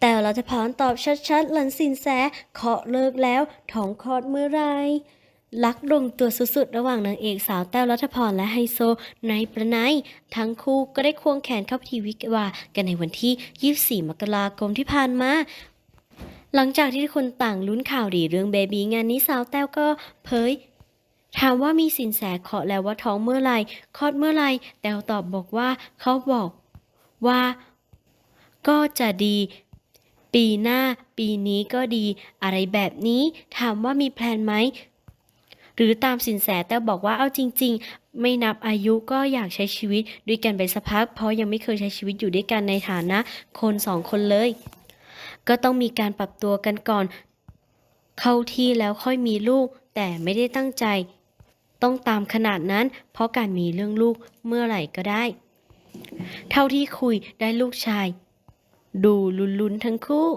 แต่รัฐพรตอบชัดๆ หลังสินแสเคาะเลิกแล้วท้องคลอดเมื่อไรรักลงตัวสุดๆ ระหว่างนางเอกสาวแต้วรัฐพรและไฮโซในายประไนทั้งคู่ก็ได้ควงแขนเข้าพิธีวิวากันในวันที่ 24 มกราคมที่ผ่านมาหลังจากที่ทุกคนต่างลุ้นข่าวดีเรื่องเบบีงานนี้สาวแต้วก็เผยถามว่ามีสินแสเคาะแล้วว่าท้องเมื่อไรคลอดเมื่อไรแต้วตอบบอกว่าเขาบอกว่าก็จะดี ปีหน้า ปีนี้ก็ดี อะไรแบบนี้ ถามว่ามีแพลนไหม หรือตามสินแสแต้วบอกว่าเอาจริง ๆ ไม่นับอายุก็อยากใช้ชีวิตด้วยกันไปสักพัก เพราะยังไม่เคยใช้ชีวิตอยู่ด้วยกันในฐานะ คนสองคนเลย ก็ต้องมีการปรับตัวกันก่อน เข้าที่แล้วค่อยมีลูก แต่ไม่ได้ตั้งใจ ต้องตามขนาดนั้น เพราะการมีเรื่องลูกเมื่อไหร่ก็ได้ เท่าที่คุยได้ลูกชาย ดูลุนๆทั้งคู่